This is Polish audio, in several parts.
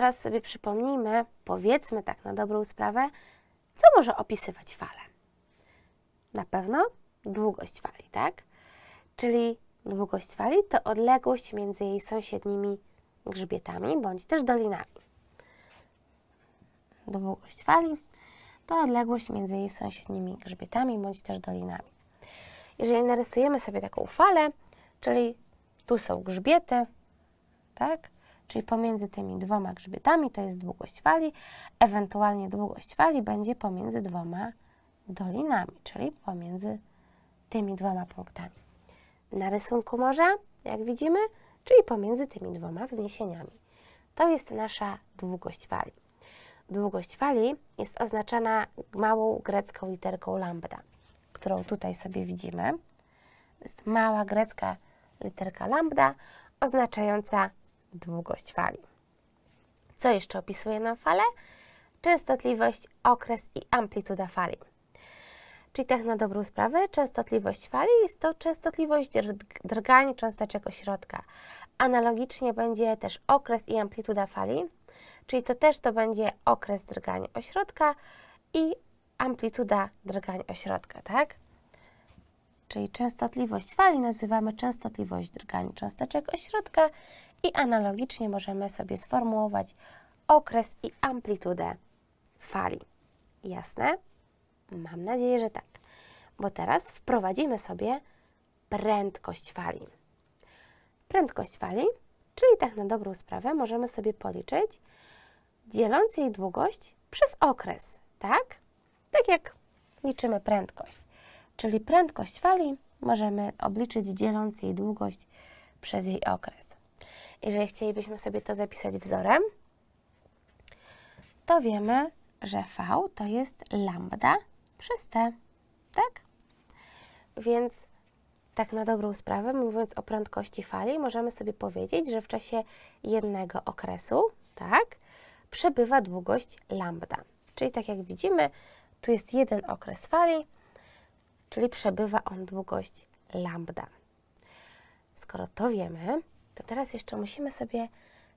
teraz sobie przypomnijmy, powiedzmy tak na dobrą sprawę, co może opisywać falę. Na pewno długość fali, tak? Czyli długość fali to odległość między jej sąsiednimi grzbietami bądź też dolinami. Długość fali to odległość między jej sąsiednimi grzbietami bądź też dolinami. Jeżeli narysujemy sobie taką falę, czyli tu są grzbiety, tak? Czyli pomiędzy tymi dwoma grzbietami to jest długość fali, ewentualnie długość fali będzie pomiędzy dwoma dolinami, czyli pomiędzy tymi dwoma punktami. Na rysunku morza, jak widzimy, czyli pomiędzy tymi dwoma wzniesieniami. To jest nasza długość fali. Długość fali jest oznaczana małą grecką literką lambda, którą tutaj sobie widzimy. To jest mała grecka literka lambda oznaczająca długość fali. Co jeszcze opisuje nam falę? Częstotliwość, okres i amplituda fali. Czyli tak na dobrą sprawę, częstotliwość fali jest to częstotliwość drg- drgań cząsteczek ośrodka. Analogicznie będzie też okres i amplituda fali, czyli to też to będzie okres drgań ośrodka i amplituda drgań ośrodka, tak? Czyli częstotliwość fali nazywamy częstotliwość drgań cząsteczek ośrodka i analogicznie możemy sobie sformułować okres i amplitudę fali. Jasne? Mam nadzieję, że tak. Bo teraz wprowadzimy sobie prędkość fali. Prędkość fali, czyli tak na dobrą sprawę, możemy sobie policzyć, dzieląc jej długość przez okres, tak? Tak jak liczymy prędkość. Czyli prędkość fali możemy obliczyć dzieląc jej długość przez jej okres. Jeżeli chcielibyśmy sobie to zapisać wzorem, to wiemy, że V to jest lambda przez T, tak? Więc tak na dobrą sprawę, mówiąc o prędkości fali, możemy sobie powiedzieć, że w czasie jednego okresu, tak, przebywa długość lambda. Czyli tak jak widzimy, tu jest jeden okres fali, czyli przebywa on długość lambda. Skoro to wiemy, to teraz jeszcze musimy sobie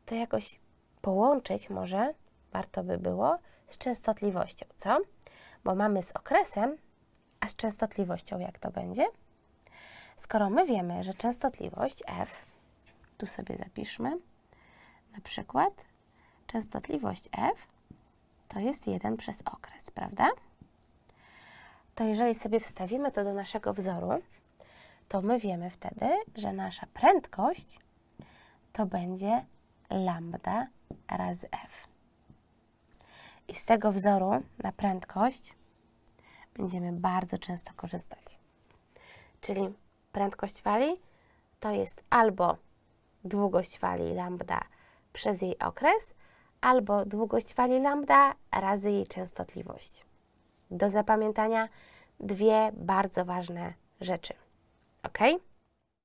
to jakoś połączyć, może warto by było, z częstotliwością, co? Bo mamy z okresem, a z częstotliwością jak to będzie? Skoro my wiemy, że częstotliwość f, tu sobie zapiszmy, na przykład częstotliwość f to jest 1 przez okres, prawda? To jeżeli sobie wstawimy to do naszego wzoru, to my wiemy wtedy, że nasza prędkość to będzie lambda razy f. I z tego wzoru na prędkość będziemy bardzo często korzystać. Czyli prędkość fali to jest albo długość fali lambda przez jej okres, albo długość fali lambda razy jej częstotliwość. Do zapamiętania dwie bardzo ważne rzeczy. ok?